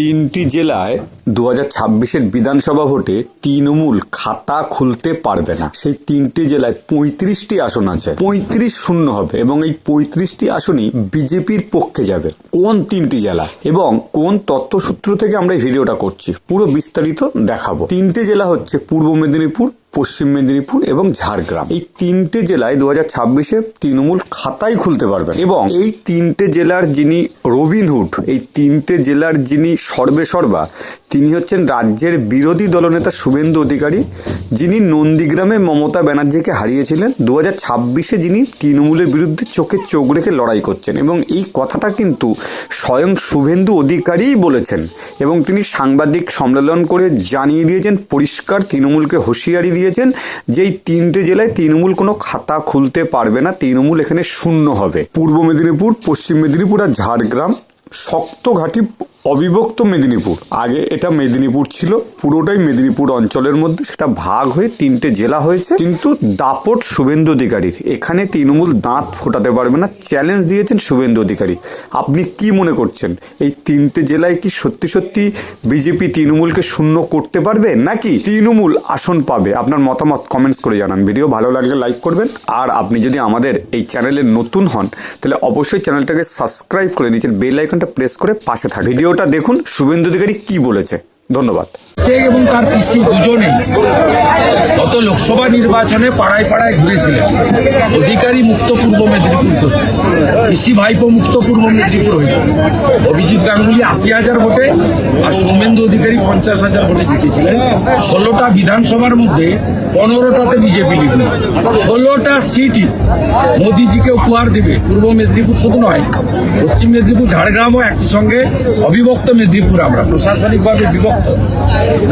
তিনটি জেলায় দু হাজার ছাব্বিশের বিধানসভা ভোটে তৃণমূল খাতা খুলতে পারবে না। সেই তিনটি জেলায় পঁয়ত্রিশটি আসন আছে। পঁয়ত্রিশ শূন্য হবে এবং এই পঁয়ত্রিশটি আসনই বিজেপির পক্ষে যাবে। কোন তিনটি জেলা? এবং কোন তথ্যসূত্র থেকে আমরা এই ভিডিওটা করছি? পুরো বিস্তারিত দেখাবো। তিনটে জেলা হচ্ছে পূর্ব মেদিনীপুর, পশ্চিম মেদিনীপুর এবং ঝাড়গ্রাম। এই তিনটে জেলায় দু হাজার ছাব্বিশে তৃণমূল খাতাই খুলতে পারবেন এবং এই তিনটে জেলার যিনি রবিনহুড, এই তিনটে জেলার যিনি সর্বে সর্বেসর্বা তিনি হচ্ছেন রাজ্যের বিরোধী দলনেতা শুভেন্দু অধিকারী, যিনি নন্দীগ্রামে মমতা ব্যানার্জিকে হারিয়েছিলেন। দু হাজার ছাব্বিশে যিনি তৃণমূলের বিরুদ্ধে চোখে চোখ রেখে লড়াই করছেন এবং এই কথাটা কিন্তু স্বয়ং শুভেন্দু অধিকারীই বলেছেন এবং তিনি সাংবাদিক সম্মেলন করে জানিয়ে দিয়েছেন, পরিষ্কার তৃণমূলকে হুঁশিয়ারি দিয়েছেন যে এই তিনটে জেলায় তৃণমূল কোনো খাতা খুলতে পারবে না, তৃণমূল এখানে শূন্য হবে। পূর্ব মেদিনীপুর, পশ্চিম মেদিনীপুর আর ঝাড়গ্রাম শক্ত ঘাঁটি অবিভক্ত মেদিনীপুর। আগে এটা মেদিনীপুর ছিল, পুরোটাই মেদিনীপুর অঞ্চলের মধ্যে। সেটা ভাগ হয়ে তিনটে জেলা হয়েছে। কিন্তু দাপট শুভেন্দু অধিকারীর, এখানে তৃণমূল দাঁত ফোটাতে পারবে না চ্যালেঞ্জ দিয়েছেন শুভেন্দু অধিকারী। আপনি কি মনে করছেন? এই তিনটে জেলায় কি সত্যি সত্যি বিজেপি তৃণমূলকে শূন্য করতে পারবে? নাকি তৃণমূল আসন পাবে? আপনার মতামত কমেন্টস করে জানান। ভিডিও ভালো লাগলে লাইক করবেন। আর আপনি যদি আমাদের এই চ্যানেলে নতুন হন, তাহলে অবশ্যই চ্যানেলটাকে সাবস্ক্রাইব করে নিচের বেল আইকনটা প্রেস করে পাশে থাকে। ভিডিওটা দেখুন শুভেন্দু অধিকারী কি বলেছে। ধন্যবাদ। সে এবং তার পিসি গত লোকসভা নির্বাচনে পাড়ায় পাড়ায় ঘুরেছিলেন। অধিকারী মুক্ত পূর্ব মেদিনীপুর পিসি ভাইপো মুক্ত পূর্ব মেদিনীপুর হয়েছিল। অভিজিৎ গাঙ্গুলি আশি হাজার ভোটে আর সৌমেন্দু অধিকারী পঞ্চাশ হাজার ভোটে জিতেছিলেন। ষোলোটা বিধানসভার মধ্যে পনেরোটাতে বিজেপি লিখল ষোলোটা সিটই মোদিজিকে উপহার দেবে। পূর্ব মেদিনীপুর শুধু নয়, পশ্চিম মেদিনীপুর, ঝাড়গ্রামও একই সঙ্গে অবিভক্ত মেদিনীপুর আমরা। প্রশাসনিকভাবে বিভক্ত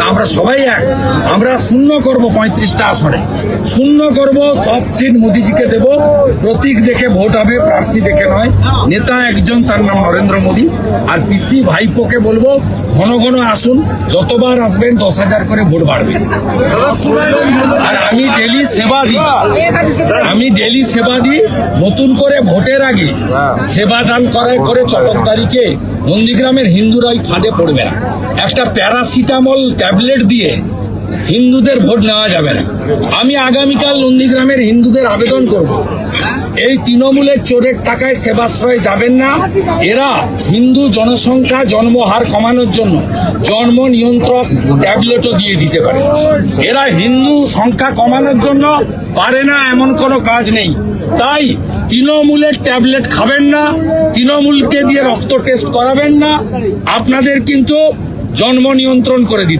আমরা সবাই এক। আমরা শূন্য করব পঁয়ত্রিশটা আসনে। শূন্য করব, সব সিট মোদিজিকে দেব। প্রতীক দেখে ভোট হবে, প্রার্থী দেখে নয়। নেতা একজন, তার নাম নরেন্দ্র মোদী। আর পিসি ভাইপোকে বলব, ঘন ঘন আসুন। যতবার আসবেন, দশ হাজার করে ভোট বাড়বে। আর আমি ডেলি সেবা দিই। আমি ডেলি সেবা দিই। নতুন করে ভোটের আগে সেবা দান করে করে চটকদারিকে নন্দীগ্রামের হিন্দুরা ওই ফাঁদে পড়বে না। একটা প্যারাসিটামল ট্যাবলেট দিয়ে হিন্দুদের ভোট নেওয়া যাবে না। আমি আগামীকাল নন্দীগ্রামের হিন্দুদের আবেদন করব। এই তৃণমূলের চোরের টাকায় সেবাশ্রয় যাবেন না। এরা হিন্দু জনসংখ্যা, জন্মহার কমানোর জন্য জন্ম নিয়ন্ত্রক ট্যাবলেটও দিয়ে দিতে পারে। এরা হিন্দু সংখ্যা কমানোর জন্য পারে না, এমন কোনো কাজ নেই। তাই তৃণমূলের ট্যাবলেট খাবেন না, তৃণমূলকে দিয়ে রক্ত টেস্ট করাবেন না। আপনাদের কিন্তু জন্ম নিয়ন্ত্রণ করে দিতে